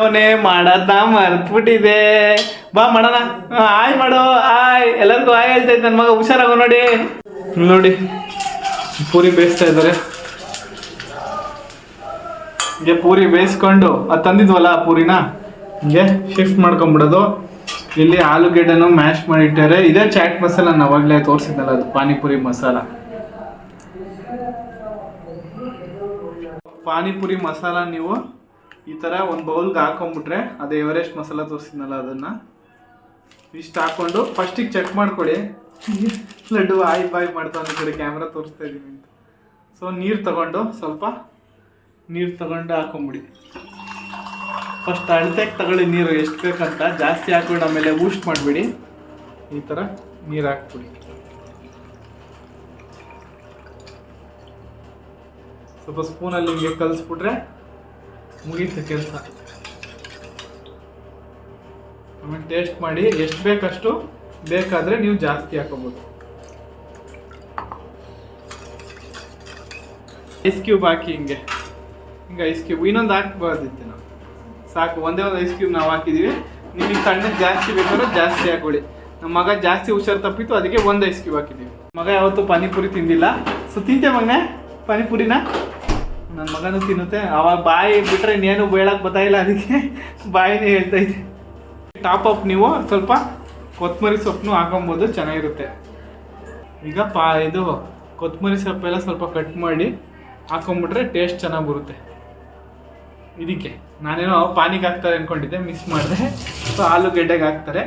ಅವನೇ ಮಾಡೋದ್ನ ಮರ್ತ್ಬಿಟ್ಟಿದೆ ಬಾ ಮಾಡೋಣ. ಆಯ್ ಮಾಡೋ, ಆಯ್. ಎಲ್ಲರಿಗೂ ಆಯ್ ಹೇಳ್ತಾ ಇದ್ದ ನನ್ನ ಮಗ, ಹುಷಾರಾಗೋ ನೋಡಿ. ನೋಡಿ, ಪೂರಿ ಬೇಯಿಸ್ತಾ ಇದ್ದಾರೆ ಹೀಗೆ ಪೂರಿ ಬೇಯಿಸ್ಕೊಂಡು, ಅದು ತಂದಿದ್ವಲ್ಲ ಆ ಪೂರಿನ? ಹೀಗೆ ಶಿಫ್ಟ್ ಮಾಡ್ಕೊಂಬಿಡೋದು. ಇಲ್ಲಿ ಆಲೂಗೆಡ್ಡೆನೂ ಮ್ಯಾಶ್ ಮಾಡಿಟ್ಟಾರೆ ಇದೇ ಚಾಟ್ ಮಸಾಲ ನಾನು ಅವಾಗಲೇ ತೋರಿಸಿದ್ನಲ್ಲ, ಅದು ಪಾನಿಪುರಿ ಮಸಾಲ. ಪಾನಿಪುರಿ ಮಸಾಲ ನೀವು ಈ ಥರ ಒಂದು ಬೌಲ್ಗೆ ಹಾಕೊಂಡ್ಬಿಟ್ರೆ ಅದು ಎವರೆಸ್ಟ್ ಮಸಾಲ ತೋರಿಸಿದ್ನಲ್ಲ ಅದನ್ನು. ಇಷ್ಟು ಹಾಕ್ಕೊಂಡು ಫಸ್ಟಿಗೆ ಚೆಕ್ ಮಾಡ್ಕೊಳ್ಳಿ ಲಡ್ಡು ಆಯ್ ಬಾಯ್ ಮಾಡ್ತಾ ಕಡೆ ಕ್ಯಾಮ್ರಾ ತೋರಿಸ್ತಾ ಇದ್ದೀನಿ ಅಂತ. ಸೊ ನೀರು ತಗೊಂಡು ಸ್ವಲ್ಪ ನೀರು ತಗೊಂಡು ಹಾಕೊಂಬಿಡಿ. ಫಸ್ಟ್ ಅಳತೆಗೆ ತಗೊಳ್ಳಿ ನೀರು, ಎಷ್ಟು ಬೇಕಂತ. ಜಾಸ್ತಿ ಹಾಕೊಂಡು ಆಮೇಲೆ ಊಸ್ಟ್ ಮಾಡಿಬಿಡಿ. ಈ ಥರ ನೀರು ಹಾಕ್ಬಿಡಿ. ಸ್ವಲ್ಪ ಸ್ಪೂನಲ್ಲಿ ಹಿಂಗೆ ಕಲಿಸ್ಬಿಟ್ರೆ ಮುಗೀತು ಕೆಲಸ. ಆಮೇಲೆ ಟೇಸ್ಟ್ ಮಾಡಿ ಎಷ್ಟು ಬೇಕಷ್ಟು ಬೇಕಾದರೆ ನೀವು ಜಾಸ್ತಿ ಹಾಕೋಬೋದು. ಐಸ್ ಕ್ಯೂಬ್ ಹಾಕಿ ಹಿಂಗೆ. ಹಿಂಗೆ ಐಸ್ ಕ್ಯೂಬ್ ಇನ್ನೊಂದು ಹಾಕ್ಬಾರ್ದಿತ್ತು ನಾವು. ಸಾಕು, ಒಂದೇ ಒಂದು ಐಸ್ ಕ್ಯೂಬ್ ನಾವು ಹಾಕಿದ್ದೀವಿ ನಿಮಗೆ ತಣ್ಣಗೆ ಜಾಸ್ತಿ ಬೇಕಾದ್ರೆ ಜಾಸ್ತಿ ಹಾಕೊಳ್ಳಿ. ನಮ್ಮ ಮಗ ಜಾಸ್ತಿ ಹುಷಾರು ತಪ್ಪಿತ್ತು, ಅದಕ್ಕೆ ಒಂದು ಐಸ್ ಕ್ಯೂಬ್ ಹಾಕಿದ್ದೀವಿ ಮಗ ಯಾವತ್ತೂ ಪಾನಿಪುರಿ ತಿಂದಿಲ್ಲ. ಸೊ ತಿಂತೆ ಮಗನೇ, ಪಾನಿಪುರಿನ? ನನ್ನ ಮಗನೂ ತಿನ್ನುತ್ತೆ. ಅವಾಗ ಬಾಯಿ ಬಿಟ್ಟರೆ ಇನ್ನೇನು ಬೇಳಕ್ಕೆ ಇಲ್ಲ ಅದಕ್ಕೆ ಬಾಯಿನೇ ಹೇಳ್ತಾ ಇದ್ದೆ. ಟಾಪ್ ಅಪ್ ನೀವು ಸ್ವಲ್ಪ ಕೊತ್ತಂಬರಿ ಸೊಪ್ಪನ್ನು ಹಾಕೊಬೋದು ಚೆನ್ನಾಗಿರುತ್ತೆ. ಈಗ ಪಾ ಇದು ಕೊತ್ತಂಬರಿ ಸೊಪ್ಪೆಲ್ಲ ಸ್ವಲ್ಪ ಕಟ್ ಮಾಡಿ ಹಾಕೊಂಬಿಟ್ರೆ ಟೇಸ್ಟ್ ಚೆನ್ನಾಗಿ ಬರುತ್ತೆ. ಇದಕ್ಕೆ ನಾನೇನೋ ಪಾನಿಗೆ ಹಾಕ್ತಾರೆ ಅಂದ್ಕೊಂಡಿದ್ದೆ ಮಿಸ್ ಮಾಡಿದೆ. ಸೊ ಆಲೂಗೆಡ್ಡೆಗೆ ಹಾಕ್ತಾರೆ.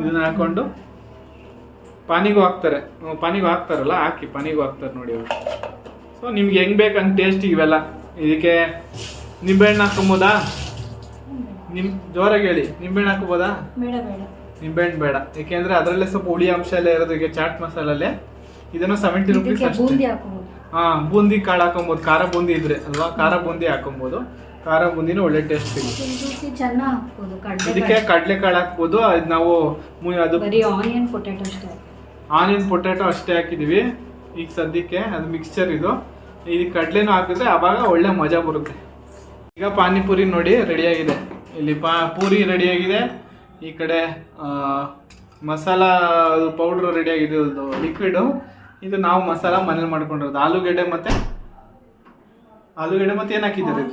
ಇದನ್ನ ಹಾಕೊಂಡು ಪಾನಿಗೂ ಹಾಕ್ತಾರೆ. ಪಾನಿಗೂ ಹಾಕ್ತಾರಲ್ಲ ಹಾಕಿ ಪಾನಿಗೂ ಹಾಕ್ತಾರೆ ನೋಡಿ ಅವರು. ಸೊ ನಿಮ್ಗೆ ಹೆಂಗ್ ಬೇಕು ಹಂಗೆ ಟೇಸ್ಟ್ ಇವೆಲ್ಲ? ಇದಕ್ಕೆ ನಿಂಬೆಹಣ್ಣು ಹಾಕೊಂಬೋದಾ ನಿಮ್ ಜೋರಾಗಿ ಹೇಳಿ. ನಿಂಬೆಹಣ್ಣು ಹಾಕೋಬೋದಾ ಬೇಡ ಬೇಡ. ನಿಂಬೆಹಣ್ಣು ಬೇಡ. ಯಾಕೆಂದ್ರೆ ಅದರಲ್ಲೇ ಸ್ವಲ್ಪ ಹುಳಿ ಅಂಶ ಎಲ್ಲ ಇರೋದು ಈಗ ಚಾಟ್ ಮಸಾಲಲ್ಲೇ. ಇದನ್ನು ಸೆವೆಂಟಿ ರುಪೀಸ್ ಅಷ್ಟೇ. ಬೂಂದಿ ಹಾ ಬೂಂದಿ ಕಾಳು ಹಾಕೊಬೋದು ಖಾರ ಬೂಂದಿ ಇದ್ರೆ ಅಲ್ವಾ? ಖಾರ ಬೂಂದಿ ಹಾಕೊಬೋದು ಖಾರ ಬೂಂದಿನೂ ಒಳ್ಳೆ ಟೇಸ್ಟ್ ಸಿಗುತ್ತೆ. ಇದಕ್ಕೆ ಚೆನ್ನಾಗಿ ಹಾಕ್ಬೋದು ಇದಕ್ಕೆ ಕಡಲೆ ಕಡಲೆ ಕಾಳು ಹಾಕ್ಬೋದು. ಅದು ನಾವು ಅದು ಆನಿಯನ್ ಪೊಟ್ಯಾಟೊ ಅಷ್ಟೇ. ಆನಿಯನ್ ಪೊಟ್ಯಾಟೊ ಅಷ್ಟೇ ಹಾಕಿದೀವಿ. ಈಗ ಸದ್ಯಕ್ಕೆ ಅದು ಮಿಕ್ಸ್ಚರ್ ಇದು. ಇದಕ್ಕೆ ಕಡಲೆನೂ ಹಾಕಿದ್ರೆ ಆವಾಗ ಒಳ್ಳೆ ಮಜಾ ಬರುತ್ತೆ. ಈಗ ಪಾನಿಪುರಿ ನೋಡಿ ರೆಡಿಯಾಗಿದೆ. ಇಲ್ಲಿ ಪಾ ಪೂರಿ ರೆಡಿಯಾಗಿದೆ. ಈ ಕಡೆ ಮಸಾಲಾ ಮಸಾಲ ಪೌಡ್ರ್ ರೆಡಿಯಾಗಿದೆ ಇದು ಲಿಕ್ವಿಡು ಇದು ನಾವು ಮಸಾಲ ಮನೇಲಿ ಮಾಡ್ಕೊಂಡಿರೋದು. ಆಲೂಗಡ್ಡೆ ಮತ್ತೆ? ಆಲೂಗಡ್ಡೆ ಮತ್ತೆ ಏನು ಹಾಕಿದ್ದೀರಿ.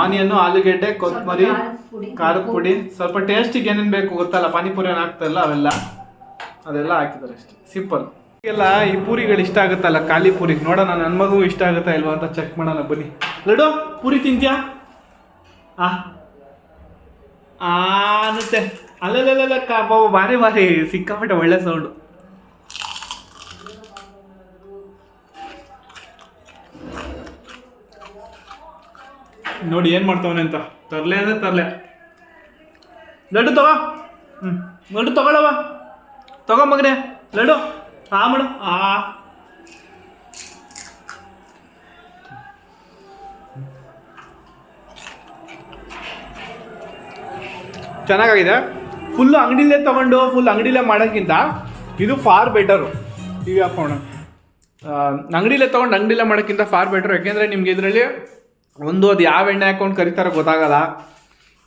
ಆನಿಯನ್ನು. ಆಲೂಗಡ್ಡೆ ಕೊತ್ತಂಬರಿ ಸ್ವಲ್ಪ ಖಾರದ ಪುಡಿ. ಖಾರದ ಪುಡಿ. ಸ್ವಲ್ಪ ಟೇಸ್ಟಿಗೆ ಏನೇನು ಬೇಕು ಗೊತ್ತಲ್ಲ ಪಾನಿಪುರಿ ಏನು ಹಾಕ್ತಾರಲ್ಲ ಅವೆಲ್ಲ. ಅದೆಲ್ಲ ಹಾಕಿದ್ದಾರೆ ಅಷ್ಟೇ. ಸಿಂಪಲ್ ಎಲ್ಲ ಈ ಪೂರಿಗಳು ಇಷ್ಟ ಆಗುತ್ತಲ್ಲ? ಖಾಲಿ ಪೂರಿ. ನೋಡೋಣ ನನ್ನ ಮಗು ಇಷ್ಟ ಆಗುತ್ತಾ ಇಲ್ವಾ ಅಂತ ಚೆಕ್ ಮಾಡೋಣ, ಬನ್ನಿ. ಲಡು ಪೂರಿ ತಿಂತ್ಯಾ? ಆ. ಅನ್ನತ್ತೆ. ಅಲ್ಲಲ್ಲ ಬಾಬು ಭಾರಿ ಭಾರಿ ಸಿಕ್ಕಾಪಟ್ಟೆ ಒಳ್ಳೆ ಸೌಂಡು ನೋಡಿ, ಏನು ಮಾಡ್ತಾವನೆ ಅಂತ. ತರ್ಲೆ ಅಂದ್ರೆ ತರ್ಲೆ. ಲಡ್ಡು ತಗೋ. ಹ್ಞೂ ಲಡ್ಡು ತಗೊಳವ ತಗೋ ಮಗನೇ. ಲಡ್ಡು. ಆ ಮಾಡು. ಆ. ಚೆನ್ನಾಗಿದೆ ಫುಲ್ ಅಂಗಡಿಲೇ ತಗೊಂಡು ಫುಲ್ ಅಂಗಡಿಲೇ ಮಾಡೋಕ್ಕಿಂತ ಇದು ಫಾರ್ ಬೆಟರು ಈಗ ಹಾಕೋಣ. ಅಂಗಡಿಲೇ ತೊಗೊಂಡು ಅಂಗಡಿಲೇ ಮಾಡೋಕ್ಕಿಂತ ಫಾರ್ ಬೆಟರ್ ಯಾಕೆಂದರೆ ನಿಮ್ಗೆ ಇದರಲ್ಲಿ ಒಂದು ಅದು ಯಾವ ಎಣ್ಣೆ ಹಾಕೊಂಡು ಕರಿತಾರೋ ಗೊತ್ತಾಗಲ್ಲ.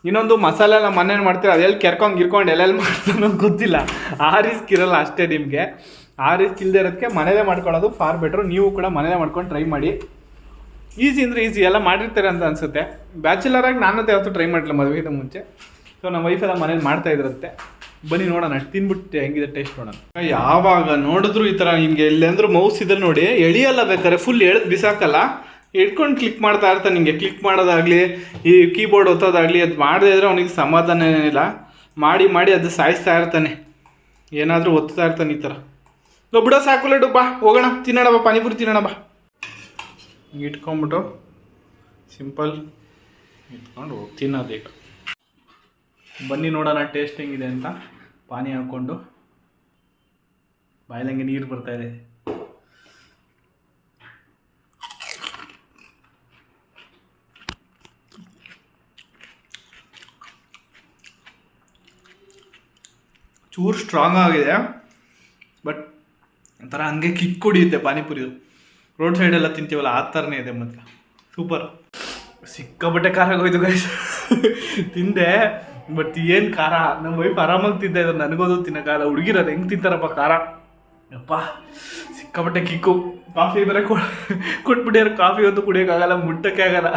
ಇನ್ನೊಂದು ಮಸಾಲೆ ಎಲ್ಲ ಮನೇಲಿ ಮಾಡ್ತೀರ ಅದೆಲ್ಲಿ ಕೆರ್ಕೊಂಡು ಗಿರ್ಕೊಂಡು ಎಲ್ಲೆಲ್ಲಿ ಮಾಡ್ತಾನೋ ಗೊತ್ತಿಲ್ಲ. ಆ ರಿಸ್ಕ್ ಇರಲ್ಲ ಅಷ್ಟೇ ನಿಮಗೆ. ಆ ರಿಸ್ಕ್ ಇಲ್ಲದೆ ಇರೋದಕ್ಕೆ ಮನೇಲೇ ಮಾಡ್ಕೊಳ್ಳೋದು ಫಾರ್ ಬೆಟ್ರು ನೀವು ಕೂಡ ಮನೇಲೇ ಮಾಡ್ಕೊಂಡು ಟ್ರೈ ಮಾಡಿ. ಈಸಿ ಅಂದರೆ ಈಸಿ ಎಲ್ಲ ಮಾಡಿರ್ತಾರೆ ಅಂತ ಅನಿಸುತ್ತೆ. ನಾನು ಯಾವತ್ತೂ ಟ್ರೈ ಮಾಡಿಲ್ಲ ಮದುವೆಗಿಂತ ಮುಂಚೆ. ಸೊ ನಮ್ಮ ವೈಫೆಲ್ಲ ಮನೇಲಿ ಮಾಡ್ತಾ ಇದ್ರಂತೆ. ಬನ್ನಿ ನೋಡೋಣ. ತಿನ್ಬಿಟ್ಟು ಹೆಂಗಿದೆ ಟೇಸ್ಟ್ ನೋಡೋಣ. ಯಾವಾಗ ನೋಡಿದ್ರು ಈ ಥರ ನಿಮಗೆ ಎಲ್ಲೆಂದ್ರೂ ಮೌಸ್ ಇದ್ರೆ ನೋಡಿ. ಎಳಿಯಲ್ಲ ಬೇಕಾದ್ರೆ ಫುಲ್ ಎಳೆದು ಬಿಸಾಕಲ್ಲ. ಹಿಡ್ಕೊಂಡು ಕ್ಲಿಕ್ ಮಾಡ್ತಾ ಇರ್ತಾನೆ ನಿಮಗೆ. ಕ್ಲಿಕ್ ಮಾಡೋದಾಗಲಿ, ಈ ಕೀಬೋರ್ಡ್ ಒತ್ತೋದಾಗಲಿ, ಅದು ಮಾಡದೇ ಇದ್ರೆ ಅವನಿಗೆ ಸಮಾಧಾನ ಏನಿಲ್ಲ ಮಾಡಿ ಮಾಡಿ ಅದು ಸಾಯಿಸ್ತಾ ಇರ್ತಾನೆ. ಏನಾದರೂ ಒತ್ತಾ ಇರ್ತಾನೆ ಈ ಥರ ಲೋ ಬಿಡೋ ಸಾಕು ಲಡ್ಡು, ಬಾ, ಹೋಗೋಣ, ತಿನ್ನೋಣ, ಬಾ, ಪಾನಿಪುರಿ ತಿನ್ನೋಣ, ಬಾ. ಇಟ್ಕೊಂಬಿಟ್ಟು ಸಿಂಪಲ್ ಇಟ್ಕೊಂಡು ಹೋಗಿ ತಿನ್ನೋದು ಈಗ ಬನ್ನಿ ನೋಡೋಣ, ಟೇಸ್ಟ್ ಹೆಂಗಿದೆ ಅಂತ. ಪಾನಿ ಹಾಕ್ಕೊಂಡು ಬಾಯಲಂಗೆ ನೀರು ಬರ್ತಾ ಇದೆ. ಚೂರು ಸ್ಟ್ರಾಂಗ್ ಆಗಿದೆ ಬಟ್ ಒಂಥರ ಹಂಗೆ ಕಿಕ್ ಕುಡಿಯುತ್ತೆ ಪಾನಿಪುರಿ ರೋಡ್ ಸೈಡೆಲ್ಲ ತಿಂತೀವಲ್ಲ, ಆ ಥರನೇ ಇದೆ ಮಾತ್ರ ಸೂಪರ್ ಸಿಕ್ಕಾಬಟ್ಟೆ ಖಾರ ಆಗೋಯ್ತು ಗೈಸ್ ತಿಂದೆ ಬಟ್ ಏನು ಖಾರ? ನಮ್ಮ ವೈಫ್ ಆರಾಮಾಗಿ ತಿಂದೆ ಇದ್ದಾರೆ ನನಗೋದು ತಿನ್ನೋಕ್ಕಾಗಲ್ಲ ಹುಡುಗಿರೋದು ಹೆಂಗೆ ತಿಂತಾರಪ್ಪ ಖಾರ? ಯಪ್ಪ, ಸಿಕ್ಕಾಪಟ್ಟೆ ಕಿಕ್ಕು ಕಾಫಿ ಬೇರೆ ಕೊಟ್ಬಿಟ್ಟಿರೋ ಕಾಫಿ ಒಂದು ಕುಡಿಯೋಕ್ಕಾಗಲ್ಲ ಮುಟ್ಟಕ್ಕೆ ಆಗಲ್ಲ.